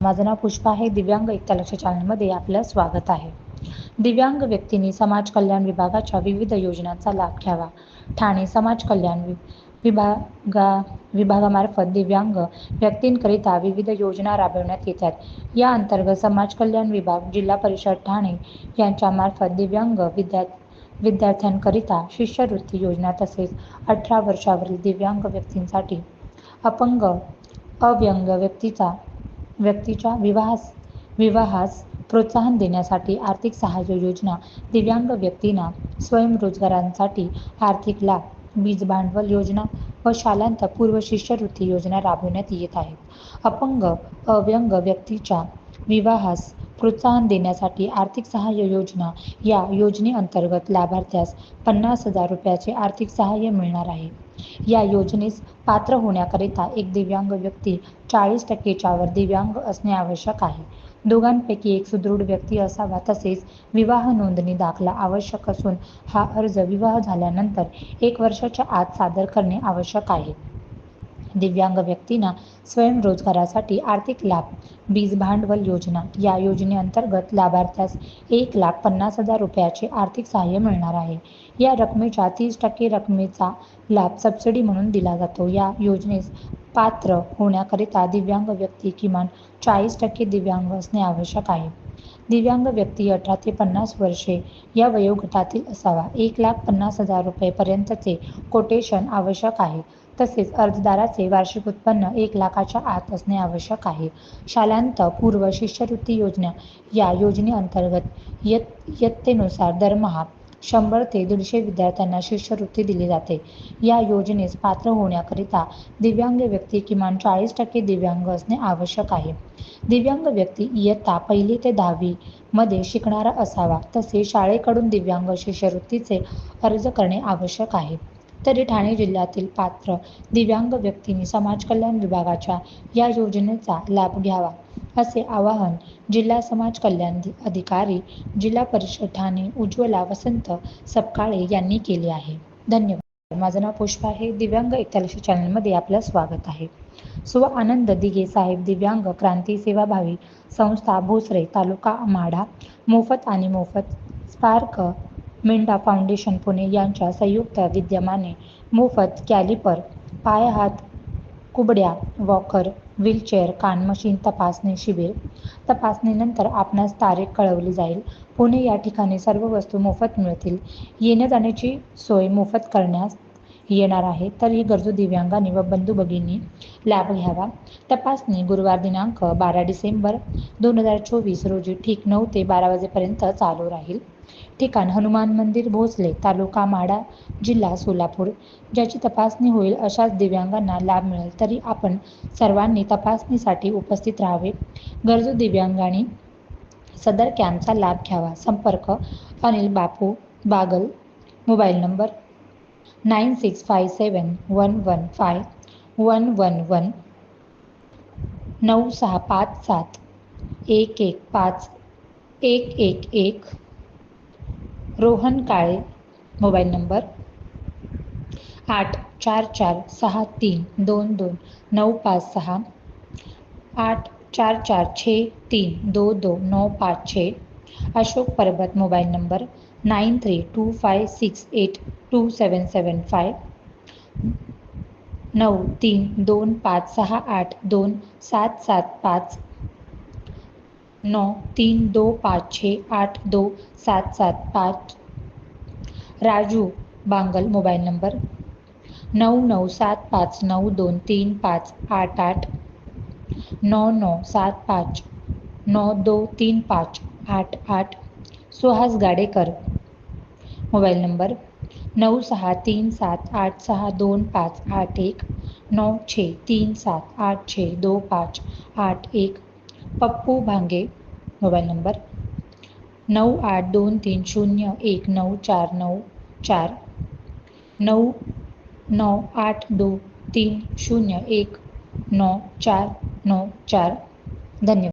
माझं नाव पुष्पा आहे. दिव्यांग एकता लक्ष चॅनलमध्ये आपलं स्वागत आहे. दिव्यांग व्यक्तींनी समाज कल्याण विभागाच्या विविध योजनांचा लाभ घ्यावा. ठाणे समाज कल्याण वि विभागा विभागामार्फत दिव्यांग व्यक्तींकरिता विविध योजना राबवण्यात येतात. या अंतर्गत समाज कल्याण विभाग जिल्हा परिषद ठाणे यांच्यामार्फत दिव्यांग विद्या विद्यार्थ्यांकरिता शिष्यवृत्ती योजना तसेच अठरा वर्षावरील दिव्यांग व्यक्तींसाठी अपंग अव्यंग व्यक्तीचा व्यक्तीच्या विवाहास विवाहास प्रोत्साहन देण्यासाठी आर्थिक सहाय्य योजना दिव्यांग व्यक्तींना स्वयंरोजगारांसाठी आर्थिक लाभ वीज भांडवल योजना व शालांत पूर्व शिष्यवृत्ती योजना राबवण्यात येत आहेत. अपंग अव्यंग व्यक्तीच्या विवाहास प्रोत्साहन देण्यासाठी आर्थिक सहाय्य योजना या योजनेअंतर्गत लाभार्थ्यास पन्नास हजार रुपयाचे आर्थिक सहाय्य मिळणार आहे. या योजनेस पात्र होण्याकरिता एक दिव्यांग व्यक्ती चाळीस टक्केच्यावर दिव्यांग असणे आवश्यक आहे. दोघांपैकी एक सुदृढ व्यक्ती असावा तसेच विवाह नोंदणी दाखला आवश्यक असून हा अर्ज विवाह झाल्यानंतर एक वर्षाच्या आत सादर करणे आवश्यक आहे. दिव्यांग व्यक्तींना स्वयंरोजगारासाठी आर्थिक लाभ बीज भांडवल योजना या योजनेअंतर्गत लाभार्थ्यास एक लाख पन्नास हजार रुपयाचे आर्थिक सहाय्य मिळणार आहे. या रकमेच्या तीस टक्के रकमेचा लाभ सबसिडी म्हणून दिला जातो. या योजनेस पात्र होण्याकरिता दिव्यांग व्यक्ती किमान चाळीस टक्के दिव्यांग असणे आवश्यक आहे. दिव्यांग व्यक्ती अठरा ते पन्नास वर्षे या वयोगटातील असावा. एक लाख पन्नास हजार रुपये पर्यंतचे कोटेशन आवश्यक आहे. तसेच अर्जदाराचे वार्षिक उत्पन्न एक लाखाच्या आत असणे आवश्यक आहे. शालांत पूर्व शिष्यवृत्ती योजना या योजनेअंतर्गत यत इयत्तेनुसार दरमहा शंभर ते दीडशे विद्यार्थ्यांना शिष्यवृत्ती दिली जाते. या योजनेस पात्र होण्याकरिता दिव्यांग व्यक्ती किमान चाळीस टक्के दिव्यांग असणे आवश्यक आहे. दिव्यांग व्यक्ती इयत्ता पहिली ते दहावी मध्ये शिकणारा असावा तसेच शाळेकडून दिव्यांग शिष्यवृत्तीचे अर्ज करणे आवश्यक आहे. तरी ठाणे जिल्ह्यातील पात्र दिव्यांग व्यक्तींनी समाज कल्याण विभागाच्या या योजनेचा लाभ घ्यावा. असे आवाहन जिल्हा समाज कल्याण अधिकारी जिल्हा परिषद ठाणे उज्ज्वला वसंत सपकाळे यांनी केले आहे. धन्यवाद. माझं नाव पुष्पा आहे. दिव्यांग एकतालक्ष चॅनलमध्ये आपलं स्वागत आहे. स्व आनंद दिघे साहेब दिव्यांग क्रांती सेवाभावी संस्था भोसरे तालुका माढा मोफत आणि मोफत स्पार्क मेंढा फाउंडेशन पुणे यांच्या संयुक्त विद्यमाने मोफत कॅलिपर पाय हात कुबड्या वॉकर व्हीलचेअर कान मशीन तपासणी शिबिर. तपासणीनंतर आपणास तारीख कळवली जाईल. पुणे या ठिकाणी सर्व वस्तू मोफत मिळतील. येण्या जाण्याची सोय मोफत करण्यास येणार आहे. तर ही गरजू दिव्यांगांनी व बंधू भगिनी लाभ घ्यावा. तपासणी गुरुवार दिनांक बारा डिसेंबर दोन हजार चोवीस रोजी ठीक नऊ ते बारा वाजेपर्यंत चालू राहील. ठिकाण हनुमान मंदिर भोसले तालुका माडा जिल्हा सोलापूर ज्याची तपासणी होईल अशाच दिव्यांगांना लाभ मिळेल तरी आपण सर्वांनी तपासणीसाठी उपस्थित राहावे. गरजू दिव्यांगांनी सदर कॅम्पचा लाभ घ्यावा. संपर्क Anil Bapu Bagal mobile number nine six five seven one one five one one one नऊ सहा पाच सात एक एक पाच एक एक एक रोहन काळे मोबाईल नंबर आठ चार चार सहा तीन दोन दोन नऊ पाच सहा आठ चार चार छः तीन दो दो नौ पाँच छः Ashok Parvat mobile number nine three two five six eight two seven seven five नऊ तीन दोन पाच सहा आठ दोन सात सात पाच नौ, तीन, दो, पाँच, छः, आठ, दो, सात सात, पाँच। Raju, Bangal, mobile number. नऊ नऊ सात, पाच नऊ दोन तीन, पाच, आठ आठ। नौ नौ, सात, पाँच, नौ, दो, तीन, पाँच, आठ आठ। Suhas Gadekar, mobile number. नौ, सहा, तीन, सात, आठ, सहा दोन पाच, आठ, एक। नौ, छः, तीन, सात, आठ, छः, दो, पाँच, आठ, एक। पप्पू भांगे मोबाईल नंबर नऊ आठ दोन तीन शून्य एक नऊ चार नऊ चार नऊ नऊ आठ दो तीन शून्य एक नऊ चार नऊ चार. धन्यवाद.